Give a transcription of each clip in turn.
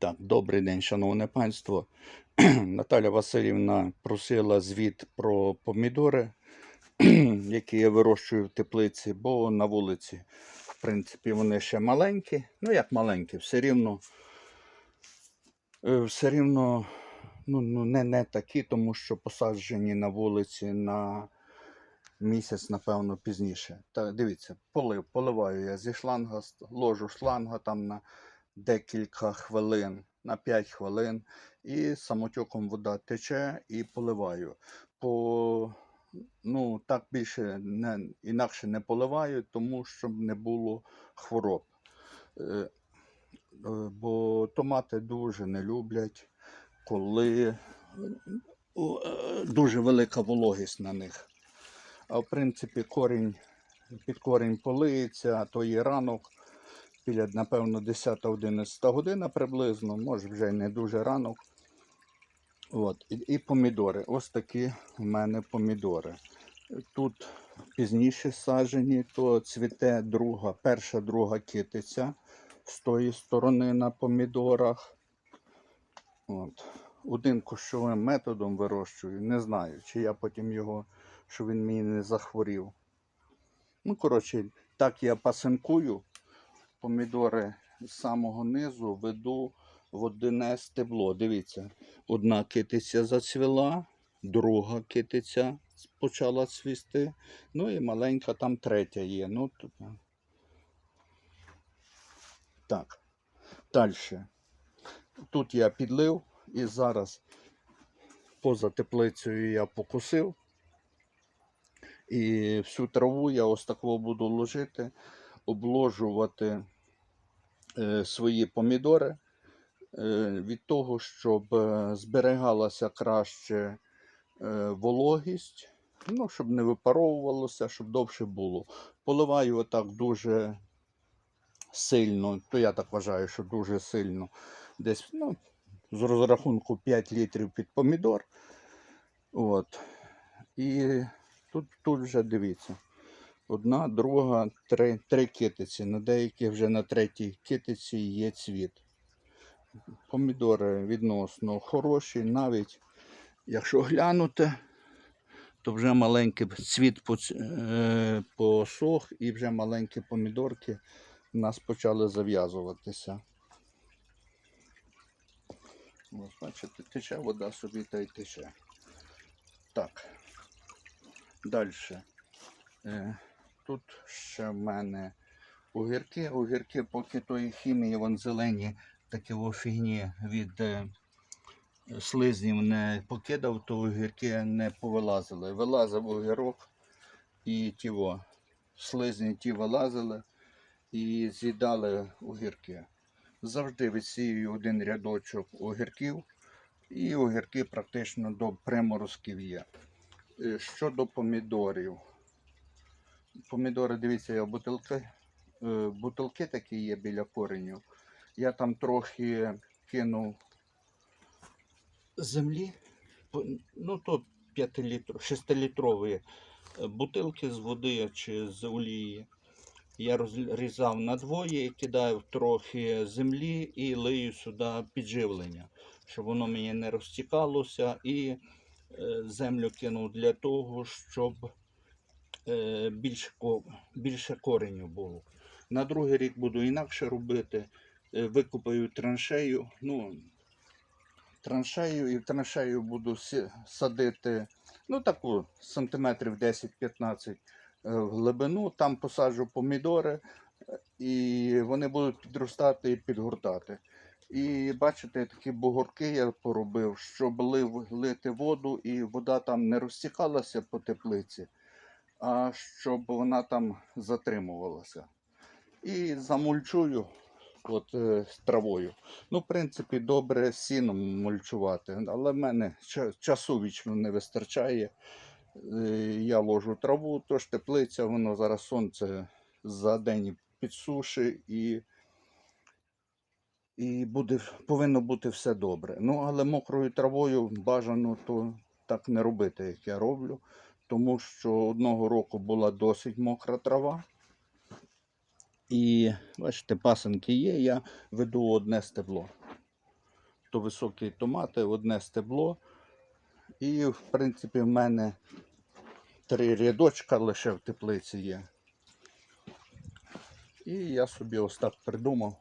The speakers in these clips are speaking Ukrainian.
Так, добрий день, шановне панство. Наталя Васильівна просила звіт про помідори, які я вирощую в теплиці, бо на вулиці, в принципі, вони ще маленькі. Ну, як маленькі, все рівно, е, все рівно ну, ну, не, не такі, тому що посаджені на вулиці на місяць, напевно, пізніше. Та дивіться, полив, поливаю я зі шланга, ложу шланга там на декілька хвилин, на 5 хвилин, і самотюком вода тече і поливаю. По, ну, так більше не, інакше не поливаю, тому щоб не було хвороб. Е, е, Бо томати дуже не люблять, коли е, дуже велика вологість на них. А в принципі, корінь, під корінь полиється, а то є ранок, біля, напевно, 10-11 година приблизно, може вже не дуже ранок. От. І, і помідори. Ось такі в мене помідори. Тут пізніше саджені, то цвіте друга, перша, друга китиця з тої сторони на помідорах. От. Один кущовим методом вирощую, не знаю, чи я потім його, що він мені не захворів. Ну, коротше, так я пасинкую. Помідори з самого низу веду в одне стебло. Дивіться, одна китиця зацвіла, друга китиця почала цвісти. Ну і маленька там третя є. Ну. Так. Далі. Тут я підлив і зараз поза теплицею я покусив. І всю траву я ось такого буду ложити, обложувати е, свої помідори е, від того, щоб е, зберігалася краще вологість, ну, щоб не випаровувалося, щоб довше було. Поливаю отак дуже сильно, то я так вважаю, що дуже сильно. Десь ну, з розрахунку 5 літрів під помідор. От. І тут, тут вже дивіться. Одна, друга, три, три китиці. На деяких вже на третій китиці є цвіт. Помідори відносно хороші, навіть якщо глянути, то вже маленький цвіт е, посох і вже маленькі помідорки у нас почали зав'язуватися. Ось, бачите, тече вода собі та й тече. Так. Далі. Тут ще в мене огірки. Огірки, поки тої хімії, вон зелені, такі фігні від е, слизнів не покидав, то огірки не повилазили. Вилазив огірок і ті во, слизні ті вилазили і з'їдали огірки. Завжди висію один рядочок огірків, і огірки практично до приморозків є. Е, Щодо помідорів. Помідори, дивіться, я бутилки. е, Бутилки такі є біля кореню. Я там трохи кинув землі. Ну, то 6-літрові бутилки з води чи з олії. Я розрізав на двоє кидаю трохи землі і лию сюди підживлення, щоб воно мені не розтікалося. І е, землю кинув для того, щоб е, більше, ко- більше кореню було. На другий рік буду інакше робити. Е, Викопаю траншею. Ну, траншею і в траншею буду садити ну, таку сантиметрів 10-15 е, в глибину. Там посаджу помідори, е, і вони будуть підростати і підгортати. І бачите, такі бугорки я поробив, щоб лив, лити воду, і вода там не розтікалася по теплиці, а щоб вона там затримувалася. І замульчую от, е, травою. Ну, в принципі, добре сіном мульчувати, але в мене часу вічно не вистачає. Е, Я ложу траву, тож теплиця, воно зараз сонце за день підсушить і, і буде, повинно бути все добре. Ну, але мокрою травою бажано то так не робити, як я роблю, тому що одного року була досить мокра трава. І бачите, пасенки є, я веду одне стебло. то високі томати, одне стебло. І, в принципі, в мене три рядочка лише в теплиці є. І я собі ось так придумав.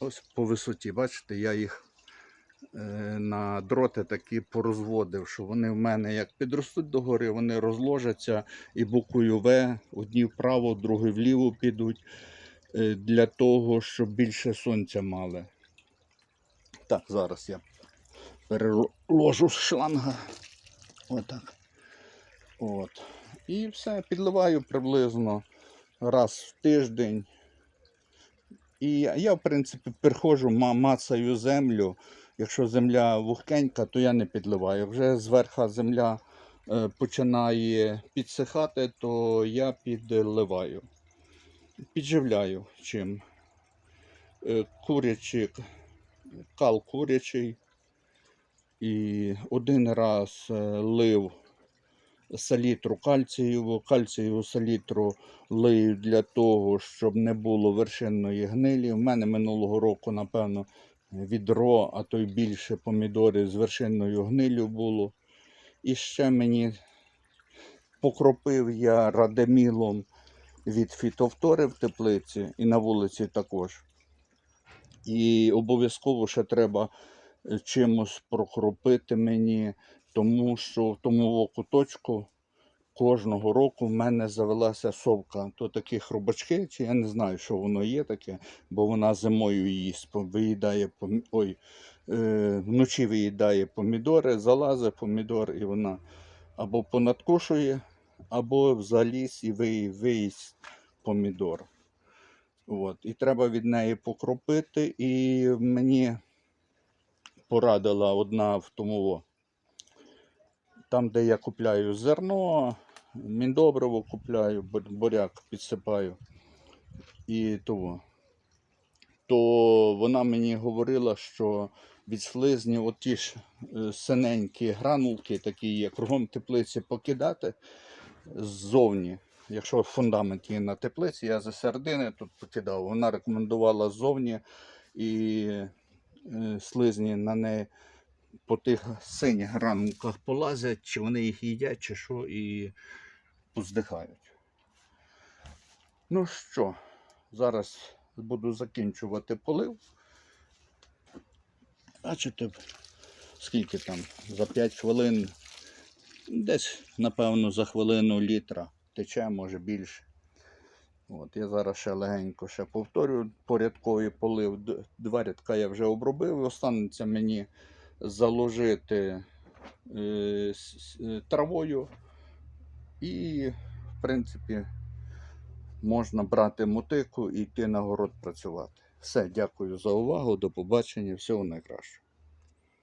Ось по висоті, бачите, я їх на дроти такі порозводив, що вони в мене як підростуть догори, вони розложаться і буквою В, одні вправо, другі вліво підуть е, для того, щоб більше сонця мали. Так, зараз я переложу з шланга. Отак. От. І все, підливаю приблизно раз в тиждень. І я, в принципі, приходжу, ма- мацаю землю. Якщо земля вогкенька, то я не підливаю. Вже зверху земля е, починає підсихати, то я підливаю. Підживляю чим. Е, курячий, кал курячий. І один раз е, лив салітру кальцієву, кальцієву салітру лию для того, щоб не було вершинної гнилі. У мене минулого року, напевно, відро, а то й більше помідори з вершинною гнилю було. І ще мені покропив я радемілом від фітовтори в теплиці і на вулиці також. І обов'язково ще треба чимось прокропити мені, тому що в тому куточку кожного року в мене завелася совка. То такі хробачки, чи я не знаю, що воно є таке, бо вона зимою їсть, виїдає. Ой, е, вночі виїдає помідори, залазить помідор, і вона або понадкушує, або заліз і ви- виїсть помідор. От. І треба від неї покропити. І мені порадила одна в тому. Там, де я купляю зерно, міндобриво купляю, буряк підсипаю. І того. То вона мені говорила, що від слизнів оті ж е, синенькі гранулки, такі є, кругом теплиці покидати ззовні. Якщо фундамент є на теплиці, я за середини тут покидав. Вона рекомендувала ззовні і е, слизні на неї по тих синіх гранулках полазять, чи вони їх їдять, чи що, і поздихають. Ну що, зараз буду закінчувати полив. Бачите, скільки там за 5 хвилин, десь, напевно, за хвилину літра тече, може більше. От, я зараз ще легенько ще повторю порядковий полив. Два рядка я вже обробив. Останеться мені заложити е, е, травою. І, в принципі, можна брати мотику і йти на город працювати. Все, дякую за увагу. До побачення. Всього найкращого.